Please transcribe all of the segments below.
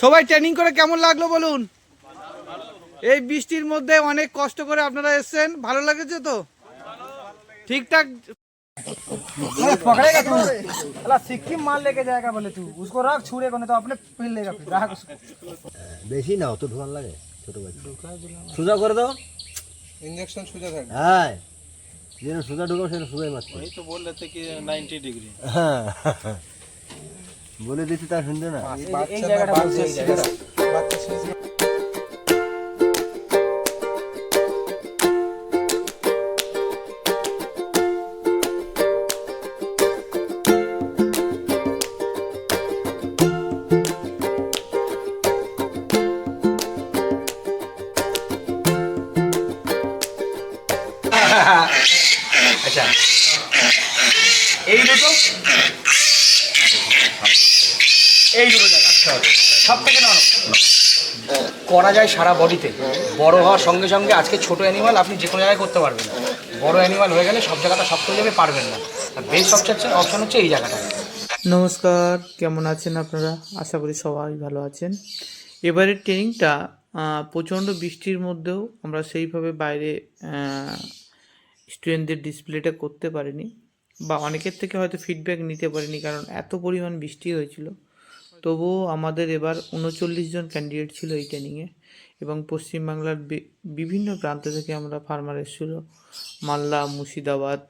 সবাই ট্রেনিং করে কেমন লাগলো বলুন এই বৃষ্টির মধ্যে অনেক কষ্ট করে আপনারা এসেছেন ভালো লেগেছে তো ঠিকঠাক पकड़ेगा तू अला सिक्किम माल लेके जाएगा बोले तू उसको रख छुड़ेगा नहीं तो अपने पहन लेगा फिर रख उसको বেশি না অত ধোয়ার লাগে ছোট বাচ্চা সোজা করে দাও इंजेक्शन सुझा था হ্যাঁ যেন সোজা ঢুকাও সেটা সোজাই মারছে वही तो बोल रहे थे कि 90 डिग्री হ্যাঁ বলে দিতে তা শুনতে না। এই আচ্ছা। এই দুটো এই সব থেকে নরম। করা যায় সারা বডিতে। বড় হওয়ার সঙ্গে সঙ্গে আজকে ছোট অ্যানিমাল আপনি যে কোনো জায়গায় করতে পারবেন। বড় অ্যানিমাল হয়ে গেলে সব জায়গাটা শক্ত হয়ে যাবে, পারবেন না। বেস্ট অপশন অপশন হচ্ছে এই জায়গাটা। নমস্কার, কেমন আছেন আপনারা? আশা করি সবাই ভালো আছেন। এবারের ট্রেনিংটা প্রচণ্ড বৃষ্টির মধ্যেও আমরা সেইভাবে বাইরে স্টুডেন্টদের ডিসপ্লেটা করতে পারিনি। বা অনেকের থেকে হয়তো ফিডব্যাক নিতে পারিনি, কারণ এত পরিমাণ বৃষ্টি হয়েছিল। তবুও আমাদের এবার উনচল্লিশ জন ক্যান্ডিডেট ছিল এই ট্রেনিংয়ে এবং পশ্চিমবাংলার বিভিন্ন প্রান্ত থেকে আমরা ফার্মার এসেছিল। মালদা, মুর্শিদাবাদ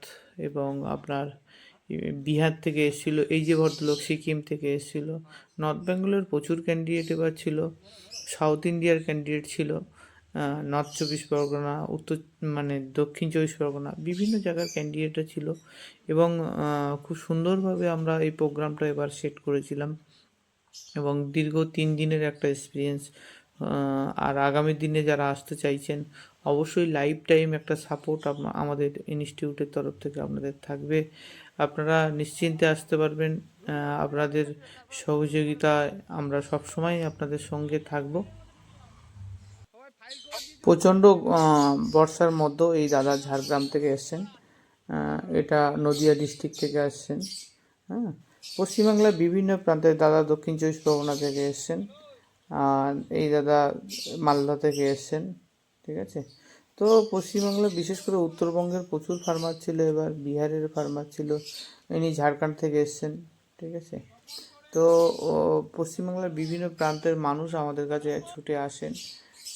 এবং আপনার বিহার থেকে এসেছিল। এই যে ভদ্রলোক সিকিম থেকে এসেছিল। নর্থ বেঙ্গলের প্রচুর ক্যান্ডিডেট এবার ছিল। সাউথ ইন্ডিয়ার ক্যান্ডিডেট ছিল। নর্থ চব্বিশ পরগনা, উত্তর মানে দক্ষিণ চব্বিশ পরগনা বিভিন্ন জায়গার ক্যান্ডিডেটও ছিল এবং খুব সুন্দরভাবে আমরা এই প্রোগ্রামটা এবার সেট করেছিলাম। এবং দীর্ঘ তিন দিনের একটা এক্সপিরিয়েন্স আর আগামী দিনে যারা আসতে চাইছেন, অবশ্যই লাইফ টাইম একটা সাপোর্ট আমাদের ইনস্টিটিউটের তরফ থেকে আপনাদের থাকবে। আপনারা নিশ্চিন্তে আসতে পারবেন আপনাদের সহযোগিতা আমরা সবসময় আপনাদের সঙ্গে থাকব। প্রচণ্ড বর্ষার মধ্যেও এই দাদা ঝাড়গ্রাম থেকে এসছেন এটা নদিয়া ডিস্ট্রিক্ট থেকে আসছেন হ্যাঁ। পশ্চিমবাংলার বিভিন্ন প্রান্তে দাদা দক্ষিণ চব্বিশ পরগনা থেকে এসছেন এই দাদা মালদা থেকে এসছেন, ঠিক আছে? তো পশ্চিমবাংলার বিশেষ করে উত্তরবঙ্গের প্রচুর ফার্মার ছিল, এবার বিহারের ফার্মার ছিল, ইনি ঝাড়খণ্ড থেকে এসছেন, ঠিক আছে? তো পশ্চিমবাংলার বিভিন্ন প্রান্তের মানুষ আমাদের কাছে ছুটে আসেন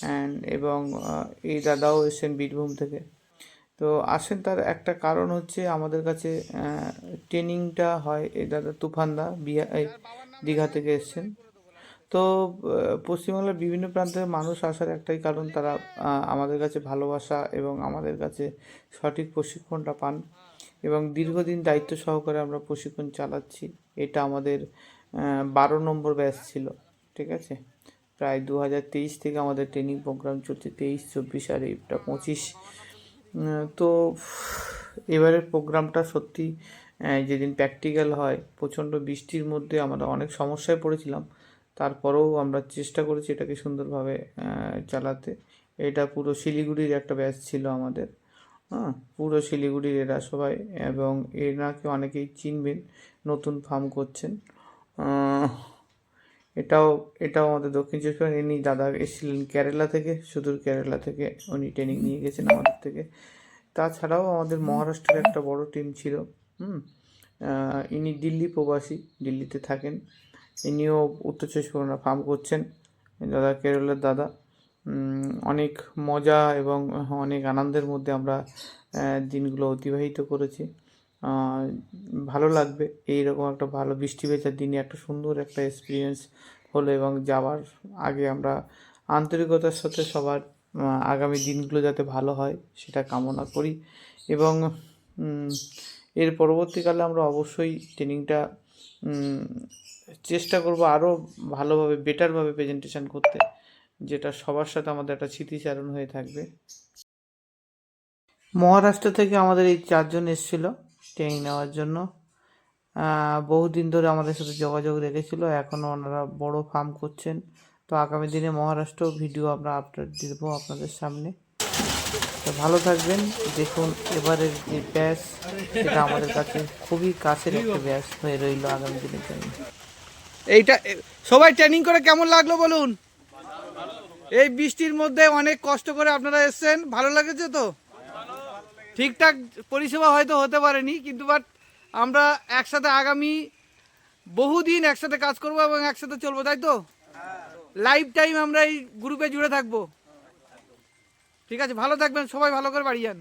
অ্যান্ড এবং এই দাদাও এসেছেন বীরভূম থেকে। তো আসেন তার একটা কারণ হচ্ছে আমাদের কাছে ট্রেনিংটা হয় এই দাদা তুফানদা বিহা এই দীঘা থেকে এসছেন। তো পশ্চিমবাংলার বিভিন্ন প্রান্তের মানুষ আসার একটাই কারণ তারা আমাদের কাছে ভালোবাসা এবং আমাদের কাছে সঠিক প্রশিক্ষণটা পান এবং দীর্ঘদিন দায়িত্ব সহকারে আমরা প্রশিক্ষণ চালাচ্ছি। এটা আমাদের বারো নম্বর ব্যাচ ছিল, ঠিক আছে? প্রায় দু হাজার তেইশ থেকে আমাদের ট্রেনিং প্রোগ্রাম চলছে, তেইশ, চব্বিশ আর এটা পঁচিশ। তো এবারের প্রোগ্রামটা সত্যি যেদিন প্র্যাকটিক্যাল হয়, প্রচণ্ড বৃষ্টির মধ্যে আমরা অনেক সমস্যায় পড়েছিলাম। তারপরেও আমরা চেষ্টা করেছি এটাকে সুন্দরভাবে চালাতে। এটা পুরো শিলিগুড়ির একটা ব্যাচ ছিল আমাদের। হ্যাঁ পুরো শিলিগুড়ির এরা সবাই এবং এনাকে অনেকেই চিনবেন, নতুন ফার্ম করছেন। এটাও এটাও আমাদের দক্ষিণ চব্বিশ পরগনা ইনি দাদা এসেছিলেন কেরালা থেকে, সুদূর কেরালা থেকে উনি ট্রেনিং নিয়ে গেছেন আমাদের থেকে। তাছাড়াও আমাদের মহারাষ্ট্রের একটা বড় টিম ছিল, হুম ইনি দিল্লি প্রবাসী, দিল্লিতে থাকেন। ইনিও উত্তর চব্বিশ পরগনা ফার্ম করছেন, দাদা কেরলের দাদা। অনেক মজা এবং অনেক আনন্দের মধ্যে আমরা দিনগুলো অতিবাহিত করেছি। ভালো লাগবে। এইরকম একটা ভালো বৃষ্টি ভেজার দিনে একটা সুন্দর একটা এক্সপিরিয়েন্স হলো এবং যাওয়ার আগে আমরা আন্তরিকতার সাথে সবার আগামী দিনগুলো যাতে ভালো হয় সেটা কামনা করি এবং এর পরবর্তীকালে আমরা অবশ্যই ট্রেনিংটা চেষ্টা করব আরও ভালোভাবে বেটারভাবে প্রেজেন্টেশন করতে, যেটা সবার সাথে আমাদের একটা স্মৃতিচারণ হয়ে থাকবে। মহারাষ্ট্র থেকে আমাদের এই চারজন এসেছিল। ট্রেনিং নেওয়ার জন্য। বহুদিন ধরে আমাদের সাথে যোগাযোগ রেখেছিল এখনও ওনারা বড় ফার্ম করছেন। তো আগামী দিনে মহারাষ্ট্র ভিডিও আমরা আপলোড দেবো আপনাদের সামনে। তো ভালো থাকবেন, দেখুন এবারের যে ব্যাস সেটা আমাদের কাছে খুবই কাছের একটা ব্যাস হয়ে রইল আগামী দিনের জন্য। এইটা, সবাই ট্রেনিং করে কেমন লাগল বলুন? এই বৃষ্টির মধ্যে অনেক কষ্ট করে আপনারা এসেছেন, ভালো লাগেছে তো? ঠিকঠাক পরিষেবা হয়তো হতে পারেনি, কিন্তু বাট আমরা একসাথে আগামী বহুদিন একসাথে কাজ করব এবং একসাথে চলবো, তাই তো? লাইফ টাইম আমরা এই গ্রুপে জুড়ে থাকব। ঠিক আছে, ভালো থাকবেন, সবাই ভালো করে বাড়ি যান।